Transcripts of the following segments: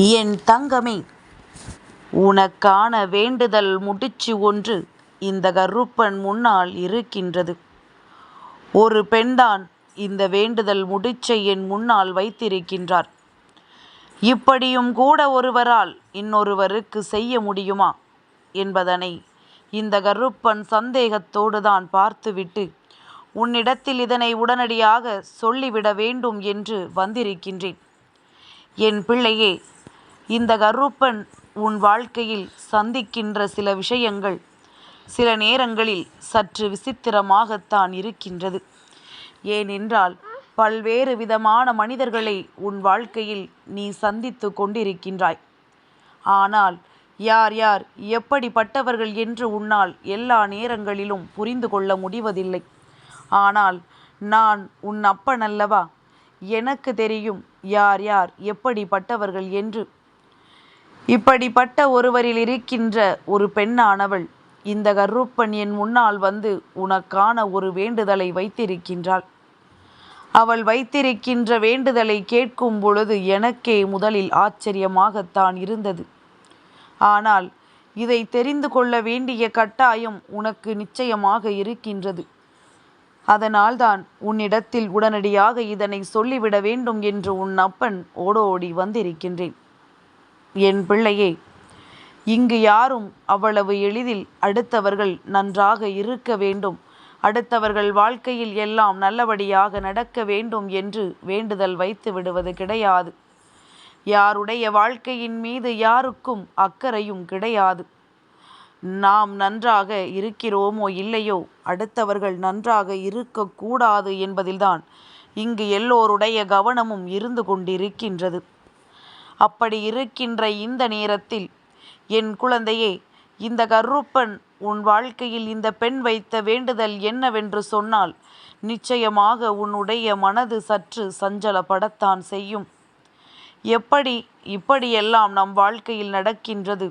என் தங்கமே உனக்கான வேண்டுதல் முடிச்சு ஒன்று இந்த கருப்பன் முன்னால் இருக்கின்றது. ஒரு பெண்தான் இந்த வேண்டுதல் முடிச்சை என் முன்னால் வைத்திருக்கின்றார். இப்படியும் கூட ஒருவரால் இன்னொருவருக்கு செய்ய முடியுமா என்பதனை இந்த கருப்பன் சந்தேகத்தோடு தான் பார்த்துவிட்டு உன்னிடத்தில் இதனை உடனடியாக சொல்லிவிட வேண்டும் என்று வந்திருக்கின்றேன். என் பிள்ளையே இந்த கருப்பன் உன் வாழ்க்கையில் சந்திக்கின்ற சில விஷயங்கள் சில நேரங்களில் சற்று விசித்திரமாகத்தான் இருக்கின்றது. ஏனென்றால் பல்வேறு விதமான மனிதர்களை உன் வாழ்க்கையில் நீ சந்தித்து கொண்டிருக்கின்றாய். ஆனால் யார் யார் எப்படிப்பட்டவர்கள் என்று உன்னால் எல்லா நேரங்களிலும் புரிந்து கொள்ள முடிவதில்லை. ஆனால் நான் உன் அப்பன் அல்லவா எனக்கு தெரியும் யார் யார் எப்படிப்பட்டவர்கள் என்று. இப்படிப்பட்ட ஒருவரில் இருக்கின்ற ஒரு பெண்ணானவள் இந்த கருப்பன் என் முன்னால் வந்து உனக்கான ஒரு வேண்டுதலை வைத்திருக்கின்றாள். அவள் வைத்திருக்கின்ற வேண்டுதலை கேட்கும் பொழுது எனக்கே முதலில் ஆச்சரியமாகத்தான் இருந்தது. ஆனால் இதை தெரிந்து கொள்ள வேண்டிய கட்டாயம் உனக்கு நிச்சயமாக இருக்கின்றது. அதனால்தான் உன்னிடத்தில் உடனடியாக இதனை சொல்லிவிட வேண்டும் என்று உன் அப்பன் ஓடோடி வந்திருக்கின்றேன். என் பிள்ளையே இங்கு யாரும் அவ்வளவு எளிதில் அடுத்தவர்கள் நன்றாக இருக்க வேண்டும். அடுத்தவர்கள் வாழ்க்கையில் எல்லாம் நல்லபடியாக நடக்க வேண்டும் என்று வேண்டுதல் வைத்து விடுவது கிடையாது. யாருடைய வாழ்க்கையின் மீது யாருக்கும் அக்கறையும் கிடையாது. நாம் நன்றாக இருக்கிறோமோ இல்லையோ அடுத்தவர்கள் நன்றாக இருக்கக்கூடாது என்பதில்தான் இங்கு எல்லோருடைய கவனமும் இருந்து கொண்டிருக்கின்றது. அப்படி இருக்கின்ற இந்த நேரத்தில் என் குழந்தையே இந்த கருப்பன் உன் வாழ்க்கையில் இந்த பெண் வைத்த வேண்டுதல் என்னவென்று சொன்னால் நிச்சயமாக உன்னுடைய மனது சற்று சஞ்சலப்படத்தான் செய்யும். எப்படி இப்படியெல்லாம் நம் வாழ்க்கையில் நடக்கின்றது?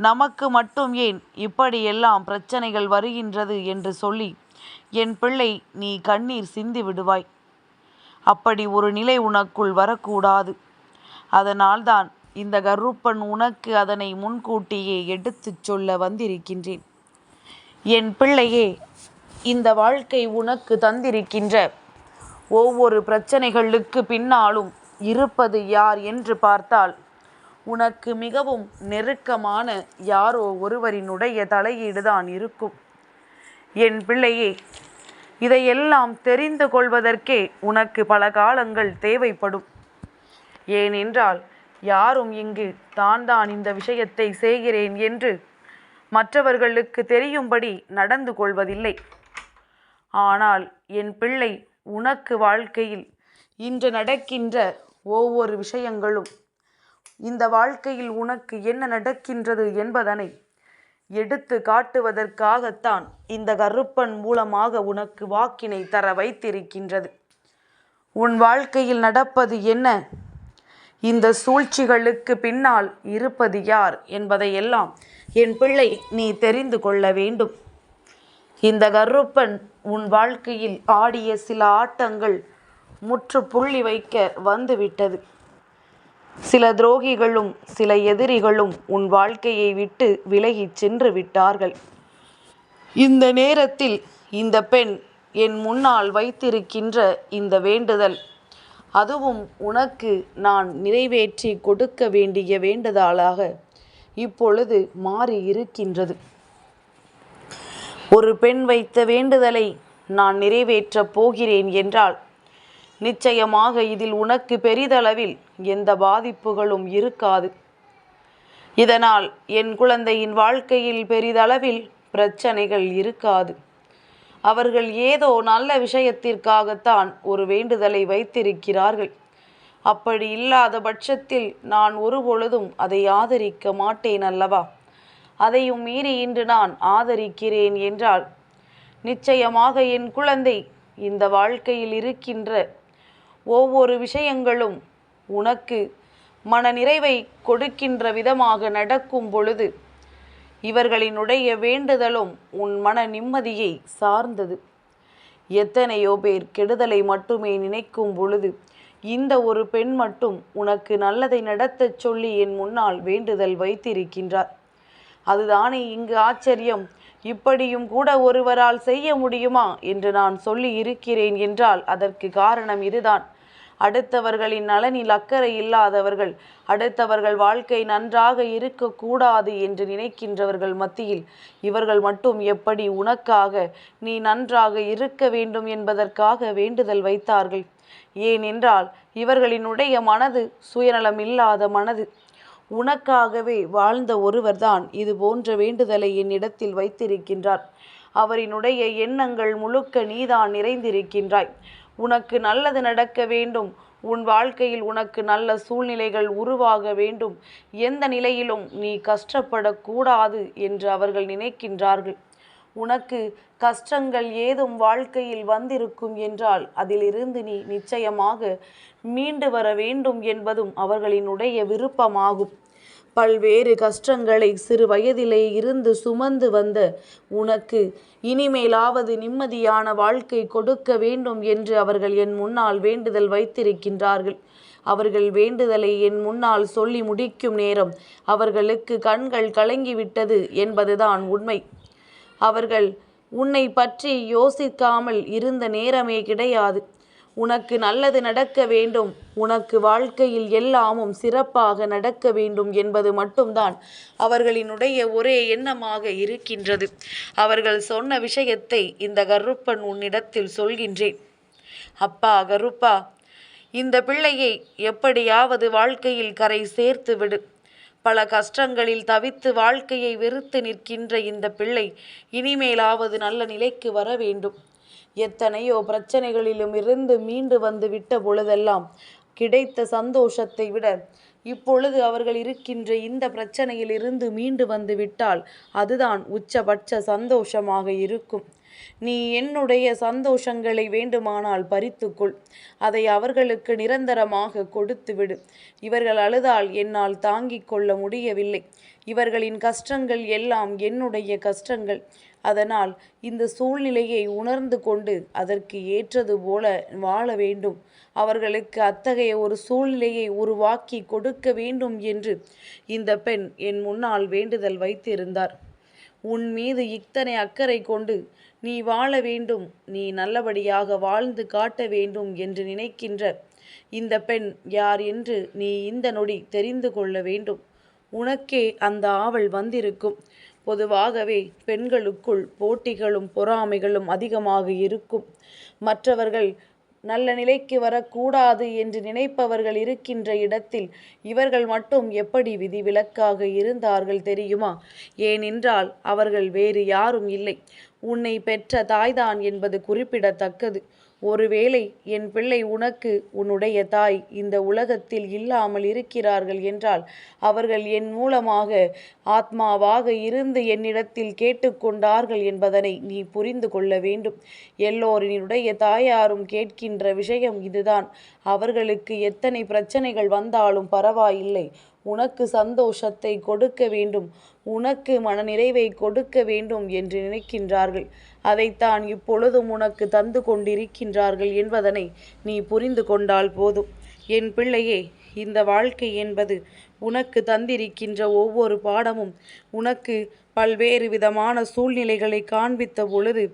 நமக்கு மட்டும் ஏன் இப்படியெல்லாம் பிரச்சனைகள் வருகின்றது என்று சொல்லி என் பிள்ளை நீ கண்ணீர் சிந்தி விடுவாய் அப்படி ஒரு நிலை உனக்குள் வரக்கூடாது. அதனால்தான் இந்த கருப்பன் உனக்கு அதனை முன்கூட்டியே எடுத்துச் சொல்ல வந்திருக்கின்றேன். என் பிள்ளையே இந்த வாழ்க்கை உனக்கு தந்திருக்கின்ற ஒவ்வொரு பிரச்சனைகளுக்கு பின்னாலும் இருப்பது யார் என்று பார்த்தால் உனக்கு மிகவும் நெருக்கமான யாரோ ஒருவரினுடைய தலையீடுதான் இருக்கும். என் பிள்ளையே இதையெல்லாம் தெரிந்து கொள்வதற்கே உனக்கு பல காலங்கள் தேவைப்படும். ஏனென்றால் யாரும் இங்கு தான் தான் இந்த விஷயத்தை செய்கிறேன் என்று மற்றவர்களுக்கு தெரியும்படி நடந்து கொள்வதில்லை. ஆனால் என் பிள்ளை உனக்கு வாழ்க்கையில் இன்று நடக்கின்ற ஒவ்வொரு விஷயங்களும் இந்த வாழ்க்கையில் உனக்கு என்ன நடக்கின்றது என்பதனை எடுத்து காட்டுவதற்காகத்தான் இந்த கருப்பன் மூலமாக உனக்கு வாக்கினை தர வைத்திருக்கின்றது. உன் வாழ்க்கையில் நடப்பது என்ன? இந்த சூழ்ச்சிகளுக்கு பின்னால் இருப்பது யார் என்பதையெல்லாம் என் பிள்ளை நீ தெரிந்து கொள்ள வேண்டும். இந்த கருப்பன் உன் வாழ்க்கையில் ஆடிய சில ஆட்டங்கள் முற்றுப்புள்ளி வைக்க வந்துவிட்டது. சில துரோகிகளும் சில எதிரிகளும் உன் வாழ்க்கையை விட்டு விலகிச் சென்று விட்டார்கள். இந்த நேரத்தில் இந்த பெண் என் முன்னால் வைத்திருக்கின்ற இந்த வேண்டுதல் அதுவும் உனக்கு நான் நிறைவேற்றி கொடுக்க வேண்டிய வேண்டுதலாக. இப்பொழுது மாறி இருக்கின்றது. ஒரு பெண் வைத்த வேண்டுதலை நான் நிறைவேற்றப் போகிறேன் என்றால் நிச்சயமாக இதில் உனக்கு பெரிதளவில் எந்த பாதிப்புகளும் இருக்காது. இதனால் என் குழந்தையின் வாழ்க்கையில் பெரிதளவில் பிரச்சனைகள் இருக்காது. அவர்கள் ஏதோ நல்ல விஷயத்திற்காகத்தான் ஒரு வேண்டுதலை வைத்திருக்கிறார்கள். அப்படி இல்லாத பட்சத்தில் நான் ஒரு பொழுதும் அதை ஆதரிக்க மாட்டேன் அல்லவா? அதையும் மீறி இன்று நான் ஆதரிக்கிறேன் என்றால் நிச்சயமாக என் குழந்தை இந்த வாழ்க்கையில் இருக்கின்ற ஒவ்வொரு விஷயங்களும் உனக்கு மன நிறைவை கொடுக்கின்ற விதமாக நடக்கும் பொழுது இவர்களினுடைய வேண்டுதலும் உன் மன நிம்மதியை சார்ந்தது. எத்தனையோ பேர் கெடுதலை மட்டுமே நினைக்கும் பொழுது இந்த ஒரு பெண் மட்டும் உனக்கு நல்லதை நடத்தச் சொல்லி என் முன்னால் வேண்டுதல் வைத்திருக்கின்றார். அதுதானே இங்கு ஆச்சரியம். இப்படியும் கூட ஒருவரால் செய்ய முடியுமா என்று நான் சொல்லி இருக்கிறேன் என்றால் அதற்கு காரணம் இதுதான். அடுத்தவர்களின் நலனில் அக்கறை இல்லாதவர்கள் அடுத்தவர்கள் வாழ்க்கை நன்றாக இருக்கக்கூடாது என்று நினைக்கின்றவர்கள் மத்தியில் இவர்கள் மட்டும் எப்படி உனக்காக நீ நன்றாக இருக்க வேண்டும் என்பதற்காக வேண்டுதல் வைத்தார்கள். ஏனென்றால் இவர்களினுடைய மனது சுயநலம் இல்லாத மனது. உனக்காகவே வாழ்ந்த ஒருவர்தான் இது போன்ற வேண்டுதலை என்னிடத்தில் வைத்திருக்கின்றார். அவரினுடைய எண்ணங்கள் முழுக்க நீதான் நிறைந்திருக்கின்றாய். உனக்கு நல்லது நடக்க வேண்டும். உன் வாழ்க்கையில் உனக்கு நல்ல சூழ்நிலைகள் உருவாக வேண்டும். எந்த நிலையிலும் நீ கஷ்டப்படக்கூடாது என்று அவர்கள் நினைக்கின்றார்கள். உனக்கு கஷ்டங்கள் ஏதும் வாழ்க்கையில் வந்திருக்கும் என்றால் அதிலிருந்து நீ நிச்சயமாக மீண்டு வர வேண்டும் என்பதும் அவர்களினுடைய விருப்பமாகும். பல்வேறு கஷ்டங்களை சிறு வயதிலே இருந்து சுமந்து வந்த உனக்கு இனிமேலாவது நிம்மதியான வாழ்க்கை கொடுக்க வேண்டும் என்று அவர்கள் என் முன்னால் வேண்டுதல் வைத்திருக்கின்றார்கள். அவர்கள் வேண்டுதலை என் முன்னால் சொல்லி முடிக்கும் நேரம் அவர்களுக்கு கண்கள் கலங்கிவிட்டது என்பதுதான் உண்மை. அவர்கள் உன்னை பற்றி யோசிக்காமல் இருந்த நேரமே கிடையாது. உனக்கு நல்லது நடக்க வேண்டும். உனக்கு வாழ்க்கையில் எல்லாமும் சிறப்பாக நடக்க வேண்டும் என்பது மட்டும்தான் அவர்களினுடைய ஒரே எண்ணமாக இருக்கின்றது. அவர்கள் சொன்ன விஷயத்தை இந்த கருப்பன் உன்னிடத்தில் சொல்கின்றேன். அப்பா கருப்பா இந்த பிள்ளையை எப்படியாவது வாழ்க்கையில் கரை சேர்த்து விடு. பல கஷ்டங்களில் தவித்து வாழ்க்கையை வெறுத்து நிற்கின்ற இந்த பிள்ளை இனிமேலாவது நல்ல நிலைக்கு வர வேண்டும். எத்தனையோ பிரச்சனைகளிலும் இருந்து மீண்டு வந்து விட்ட பொழுதெல்லாம் கிடைத்த சந்தோஷத்தை விட இப்பொழுது அவர்கள் இருக்கின்ற இந்த பிரச்சனையில் இருந்து மீண்டு வந்து விட்டால் அதுதான் உச்சபட்ச சந்தோஷமாக இருக்கும். நீ என்னுடைய சந்தோஷங்களை வேண்டுமானால் பறித்துக்கொள். அதை அவர்களுக்கு நிரந்தரமாக கொடுத்துவிடு. இவர்கள் அழுதால் என்னால் தாங்கிக் கொள்ள முடியவில்லை. இவர்களின் கஷ்டங்கள் எல்லாம் என்னுடைய கஷ்டங்கள். அதனால் இந்த சூழ்நிலையை உணர்ந்து கொண்டு அதற்கு ஏற்றது போல வாழ வேண்டும். அவர்களுக்கு அத்தகைய ஒரு சூழ்நிலையை உருவாக்கி கொடுக்க வேண்டும் என்று இந்த பெண் என் முன்னால் வேண்டுதல் வைத்திருந்தார். உன் மீது இத்தனை அக்கறை கொண்டு நீ வாழ வேண்டும் நீ நல்லபடியாக வாழ்ந்து காட்ட வேண்டும் என்று நினைக்கின்ற இந்த பெண் யார் என்று நீ இந்த நொடி தெரிந்து கொள்ள வேண்டும். உனக்கே அந்த ஆவல் வந்திருக்கும். பொதுவாகவே பெண்களுக்குள் போட்டிகளும் பொறாமைகளும் அதிகமாக இருக்கும். மற்றவர்கள் நல்ல நிலைக்கு வரக்கூடாது என்று நினைப்பவர்கள் இருக்கின்ற இடத்தில் இவர்கள் மட்டும் எப்படி விதிவிலக்காக இருந்தார்கள் தெரியுமா? ஏனென்றால் அவர்கள் வேறு யாரும் இல்லை. உன்னை பெற்ற தாய்தான் என்பது குறிப்பிடத்தக்கது. ஒருவேளை என் பிள்ளை உனக்கு உன்னுடைய தாய் இந்த உலகத்தில் இல்லாமல் இருக்கிறார்கள் என்றால் அவர்கள் என் மூலமாக ஆத்மாவாக இருந்து என்னிடத்தில் கேட்டுக்கொண்டார்கள் என்பதனை நீ புரிந்து கொள்ள வேண்டும். எல்லோரினுடைய தாயாரும் கேட்கின்ற விஷயம் இதுதான். அவர்களுக்கு எத்தனை பிரச்சனைகள் வந்தாலும் பரவாயில்லை. உனக்கு சந்தோஷத்தை கொடுக்க வேண்டும். உனக்கு மனநிறைவை கொடுக்க வேண்டும் என்று நினைக்கின்றார்கள். அதைத்தான் இப்பொழுதும் உனக்கு தந்து கொண்டிருக்கின்றார்கள் என்பதனை நீ புரிந்து கொண்டால் போதும். என் பிள்ளையே இந்த வாழ்க்கை என்பது உனக்கு தந்திருக்கின்ற ஒவ்வொரு பாடமும் உனக்கு பல்வேறு விதமான சூழ்நிலைகளை காண்பித்த பொழுது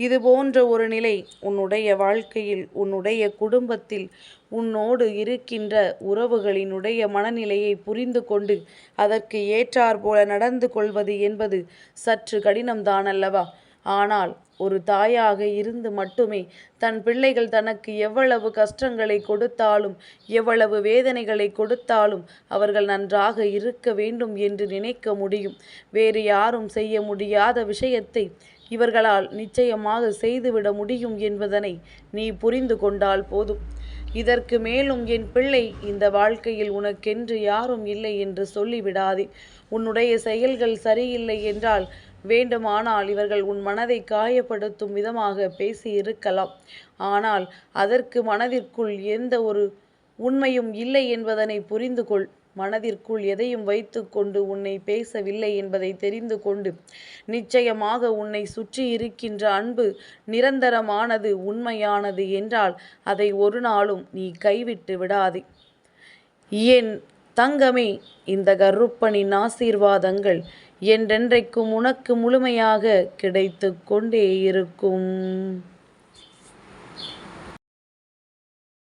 இது போன்ற ஒரு நிலை உன்னுடைய வாழ்க்கையில் உன்னுடைய குடும்பத்தில் உன்னோடு இருக்கின்ற உறவுகளினுடைய மனநிலையை புரிந்து கொண்டு அதற்கு ஏற்றாற்போல நடந்து கொள்வது என்பது சற்று கடினம்தான் அல்லவா ஆனால் ஒரு தாயாக இருந்து மட்டுமே தன் பிள்ளைகள் தனக்கு எவ்வளவு கஷ்டங்களை கொடுத்தாலும் எவ்வளவு வேதனைகளை கொடுத்தாலும் அவர்கள் நன்றாக இருக்க வேண்டும் என்று நினைக்க முடியும். வேறு யாரும் செய்ய முடியாத விஷயத்தை இவர்களால் நிச்சயமாக செய்துவிட முடியும் என்பதனை நீ புரிந்து கொண்டால் போதும். இதற்கு மேலும் என் பிள்ளை இந்த வாழ்க்கையில் உனக்கென்று யாரும் இல்லை என்று சொல்லிவிடாதே. உன்னுடைய செயல்கள் சரியில்லை என்றால் வேண்டுமானால் இவர்கள் உன் மனதை காயப்படுத்தும் விதமாக பேசி இருக்கலாம் ஆனால் அதற்கு மனதிற்குள் எந்த ஒரு உண்மையும் இல்லை என்பதனை புரிந்து கொள். மனதிற்குள் எதையும் வைத்துக்கொண்டு உன்னை பேசவில்லை என்பதை தெரிந்து கொண்டு நிச்சயமாக உன்னை சுற்றி இருக்கின்ற அன்பு நிரந்தரமானது உண்மையானது என்றால் அதை ஒரு நாளும் நீ கைவிட்டு விடாதே. என் தங்கமே இந்த கருப்பனின் ஆசீர்வாதங்கள் என்றென்றைக்கும் உனக்கு முழுமையாக கிடைத்து கொண்டே இருக்கும்.